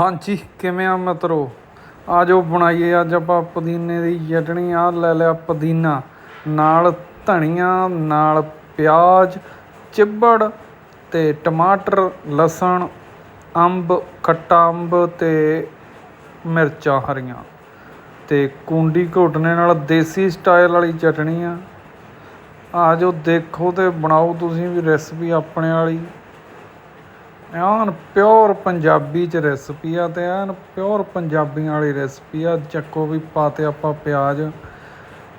ਹਾਂਜੀ, ਕਿਵੇਂ ਆ ਮਿੱਤਰੋ? ਆ ਜੋ ਬਣਾਈਏ ਅੱਜ ਆਪਾਂ ਪੁਦੀਨੇ ਦੀ ਚਟਣੀ। ਆ ਲੈ ਲਿਆ ਪੁਦੀਨਾ। ਨਾਲ ਧਨੀਆ, ਨਾਲ ਪਿਆਜ਼, ਚਿੱਬੜ ਤੇ ਟਮਾਟਰ, ਲਸਣ, ਅੰਬ, ਖੱਟਾ ਅੰਬ ਤੇ ਮਿਰਚਾਂ ਹਰੀਆਂ। ਤੇ ਕੁੰਡੀ ਘੋਟਨੇ ਨਾਲ ਦੇਸੀ ਸਟਾਈਲ ਵਾਲੀ ਚਟਣੀ ਆ। ਆ ਜੋ ਦੇਖੋ ਤੇ ਬਣਾਓ ਤੁਸੀਂ ਵੀ ਰੈਸਪੀ ਆਪਣੇ ਵਾਲੀ। ਐਨ ਪਿਓਰ ਪੰਜਾਬੀ ਚ ਰੈਸਪੀ ਆ ਤੇ ਐਨ ਪਿਓਰ ਪੰਜਾਬੀਆਂ ਵਾਲੀ ਰੈਸਪੀ ਆ। ਚੱਕੋ ਵੀ ਪਾਤੇ ਆਪਾਂ ਪਿਆਜ਼।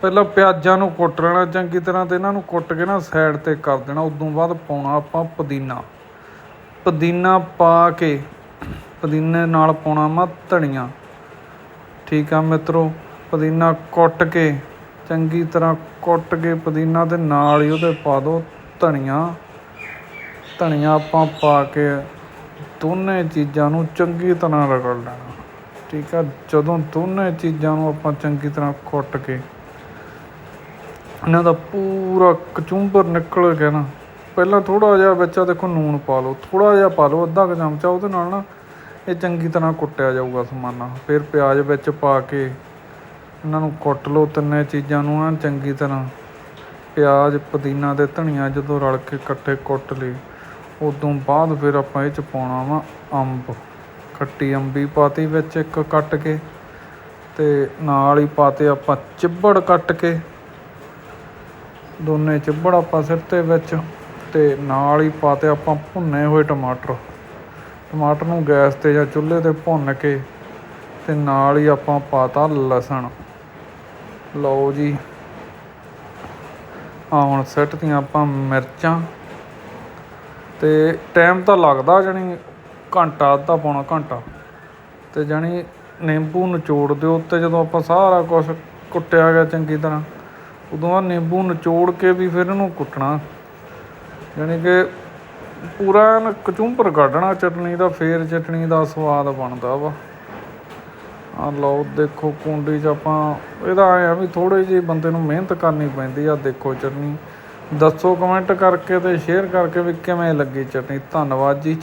ਪਹਿਲਾਂ ਪਿਆਜ਼ਾਂ ਨੂੰ ਕੁੱਟ ਲੈਣਾ, ਚੰਗੀ ਤਰ੍ਹਾਂ ਤੇ ਇਹਨਾਂ ਨੂੰ ਕੁੱਟ ਕੇ ਨਾ ਸਾਈਡ ਤੇ ਕਰ ਦੇਣਾ। ਉਦੋਂ ਬਾਅਦ ਪਾਉਣਾ ਆਪਾਂ ਪੁਦੀਨਾ। ਪੁਦੀਨਾ ਪਾ ਕੇ ਪੁਦੀਨੇ ਨਾਲ ਪਾਉਣਾ ਮਾ ਧਨੀਆ। ਠੀਕ ਆ ਮਿੱਤਰੋ, ਪੁਦੀਨਾ ਕੁੱਟ ਕੇ ਚੰਗੀ ਤਰ੍ਹਾਂ ਕੁੱਟ ਕੇ ਪੁਦੀਨਾ ਤੇ ਨਾਲ ਹੀ ਉਹਦੇ ਪਾ ਦਿਓ ਧਨੀਆ। ਧਨੀਆ ਆਪਾਂ ਪਾ ਕੇ ਦੋਨੇ ਚੀਜ਼ਾਂ ਨੂੰ ਚੰਗੀ ਤਰ੍ਹਾਂ ਰਗੜ ਲੈਣਾ। ਠੀਕ ਆ? ਜਦੋਂ ਦੋਨੇ ਚੀਜ਼ਾਂ ਨੂੰ ਆਪਾਂ ਚੰਗੀ ਤਰ੍ਹਾਂ ਕੁੱਟ ਕੇ ਇਹਨਾਂ ਦਾ ਪੂਰਾ ਕਚੂੰਬਰ ਨਿਕਲ ਗਿਆ ਨਾ, ਪਹਿਲਾਂ ਥੋੜਾ ਜਿਹਾ ਵਿੱਚ ਆ ਦੇਖੋ ਨੂਣ ਪਾ ਲਓ ਥੋੜਾ ਜਿਹਾ ਪਾ ਲਓ, ਅੱਧਾ ਕੁ ਚਮਚਾ ਉਹਦੇ ਨਾਲ ਨਾ ਇਹ ਚੰਗੀ ਤਰ੍ਹਾਂ ਕੁੱਟਿਆ ਜਾਊਗਾ ਸਮਾਨਾ। ਫਿਰ ਪਿਆਜ਼ ਵਿੱਚ ਪਾ ਕੇ ਇਹਨਾਂ ਨੂੰ ਕੁੱਟ ਲਓ ਤਿੰਨੇ ਚੀਜ਼ਾਂ ਨੂੰ ਐਨ ਚੰਗੀ ਤਰ੍ਹਾਂ। ਪਿਆਜ਼, ਪੁਦੀਨਾ ਤੇ ਧਨੀਆ ਜਦੋਂ ਰਲ ਕੇ ਇਕੱਠੇ ਕੁੱਟ ਲਏ ਉਦੋਂ ਬਾਅਦ ਫਿਰ ਆਪਾਂ ਇਹ ਚ ਪਾਉਣਾ ਵਾ ਅੰਬ। ਖੱਟੀ ਅੰਬੀ ਪਾਤੀ ਵਿੱਚ ਇੱਕ ਕੱਟ ਕੇ ਅਤੇ ਨਾਲ ਹੀ ਪਾਤੇ ਆਪਾਂ ਚਿੱਬੜ ਕੱਟ ਕੇ। ਦੋਨੇ ਚਿੱਬੜ ਆਪਾਂ ਸਿਰ 'ਤੇ ਵਿੱਚ ਅਤੇ ਨਾਲ ਹੀ ਪਾਤੇ ਆਪਾਂ ਭੁੰਨੇ ਹੋਏ ਟਮਾਟਰ। ਟਮਾਟਰ ਨੂੰ ਗੈਸ ਤੇ ਜਾਂ ਚੁੱਲ੍ਹੇ ਤੇ ਭੁੰਨ ਕੇ ਅਤੇ ਨਾਲ ਹੀ ਆਪਾਂ ਪਾਤਾ ਲਸਣ। ਲਓ ਜੀ। ਆ ਹੁਣ ਸਿੱਟ ਦੀਆਂ ਆਪਾਂ ਮਿਰਚਾਂ। ਅਤੇ ਟਾਈਮ ਤਾਂ ਲੱਗਦਾ ਜਾਣੀ ਘੰਟਾ, ਅੱਧਾ ਪੌਣਾ ਘੰਟਾ। ਅਤੇ ਜਾਣੀ ਨਿੰਬੂ ਨਿਚੋੜ ਦਿਓ ਤੇ ਜਦੋਂ ਆਪਾਂ ਸਾਰਾ ਕੁਛ ਕੁੱਟਿਆ ਗਿਆ ਚੰਗੀ ਤਰ੍ਹਾਂ, ਉਦੋਂ ਆ ਨਿੰਬੂ ਨਿਚੋੜ ਕੇ ਵੀ ਫਿਰ ਇਹਨੂੰ ਕੁੱਟਣਾ। ਜਾਣੀ ਕਿ ਪੂਰਾ ਐਨ ਕਚੂੰਪਰ ਕੱਢਣਾ, ਚਟਣੀ ਦਾ ਫੇਰ ਚਟਣੀ ਦਾ ਸਵਾਦ ਬਣਦਾ ਵਾ। ਆ ਲਓ, ਦੇਖੋ ਕੁੰਡੀ 'ਚ ਆਪਾਂ, ਇਹਦਾ ਐ ਵੀ ਥੋੜੇ ਜਿਹੇ ਬੰਦੇ ਨੂੰ ਮਿਹਨਤ ਕਰਨੀ ਪੈਂਦੀ ਆ, ਦੇਖੋ ਚਟਣੀ। ਦੱਸੋ ਕਮੈਂਟ ਕਰਕੇ ਅਤੇ ਸ਼ੇਅਰ ਕਰਕੇ ਵੀ ਕਿਵੇਂ ਲੱਗੀ ਚਟਨੀ। ਧੰਨਵਾਦ ਜੀ।